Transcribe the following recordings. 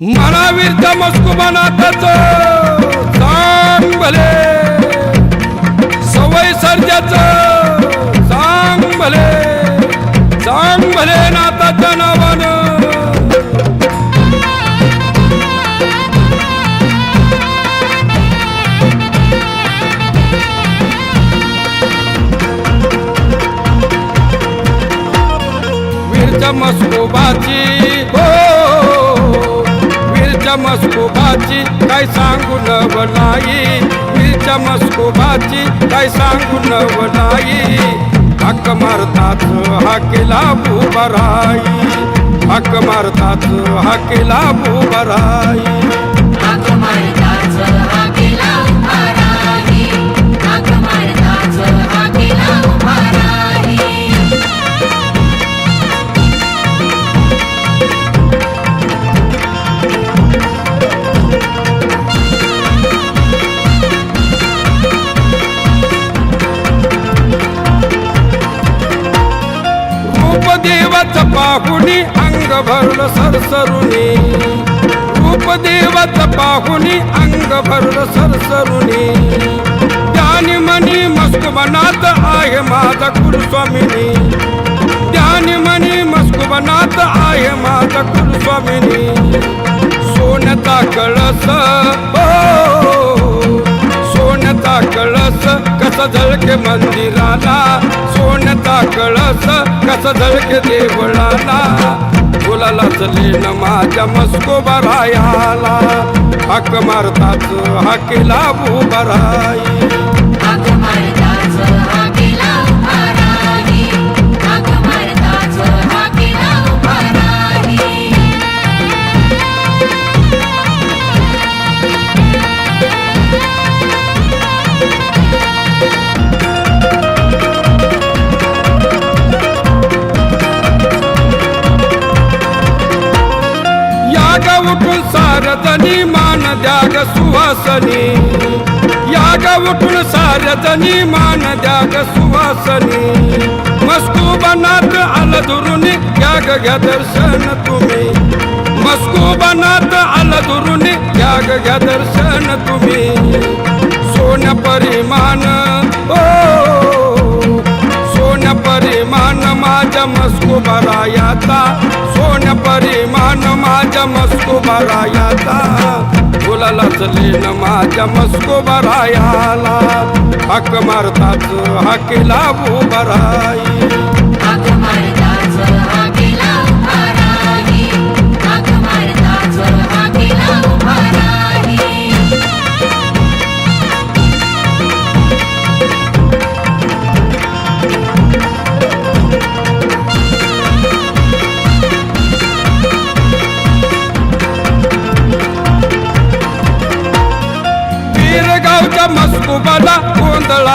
मनावीरच्या मस्कुबानाथाच सांग भले. सवय सर्जाच. सांग भले. सांग भले नाथाच्या नावानं. वीरच्या मस्कुबाची. हो. मस्कोबाची काय सांगू नव नाही. वीरच्या मस्कोबाची काय सांगू नव नाही. हक्क मारतात बुबराई हक भूबराई हाकेला बुबराई रूप पाहुणी अंग भरलं सरसरुणी रूपदेवचं पाहुणी अंग भरलं सरसरुणी त्यानी मनी मस्कुबनात आहे माझा कुलस्वामिनी. त्यानी मनी मस्कुबनात आहे माझा कुलस्वामिनी. सोन्याचा कळस हो, झळके मंदिराला सोन्याचा कळस कस झळके देवळाला. बोलाला चलेन माझ्या मस्कोबा रायाला हाक मारताच हाकेला भूबराई हाक उठून सारजनी मान द्याग सुवासनी याग उठून सारजनी मान द्याग सुवासनी मस्कुबनात आलं दुरून याग घ्या दर्शन तुम्ही. मस्कुबनात आलं दुरून याग घ्या दर्शन तुम्ही. सोन परिमाण ओ! सोन परिमाण माझ्या मस्कुबरायाचा माझ्या मस्कुबरायाचा फुलाला न माझ्या मस्कुबरायाला हक मारताच हाकेला भूबराई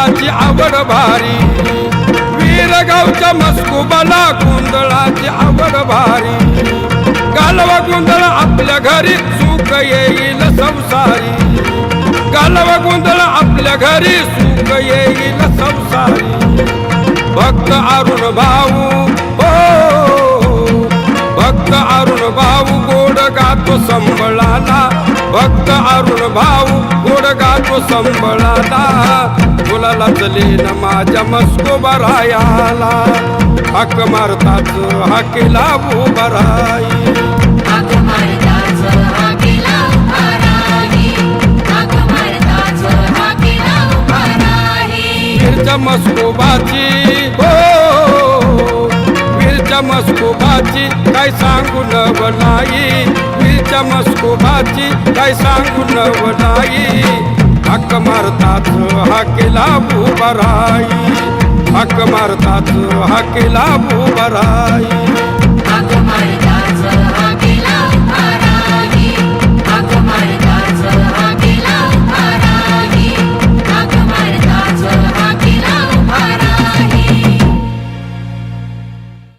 गोंधळाची आवड भारी. वीरगावच्या मस्कुबाला गोंधळाची आवड भारी. गालवा गोंधळ आपल्या घरी सुख येईल संसारी. गालवा गोंधळ आपल्या घरी सुख येईल संसारी. भक्त अरुण भाऊ हो. भक्त अरुण भाऊ गोड गातो संबळाला. भक्त अरुण भाऊ गोड गातो संबळाला फुलाला चलेन माझ्या मस्को रायाला हक मारताच हाकेला भूबराई हाक मारताच हाकेला उभा राही. हाक मारताच हाकेला उभा राही. वीरच्या मस्कोबाची हो. वीरच्या मस्कोबाची काय सांगू नाही वीरच्या मस्कोबाची काय सांगू नव नाही हक्क मारतात हाकेला भूबराई हक्क मारतात हाकेला भूबराई केला मारताच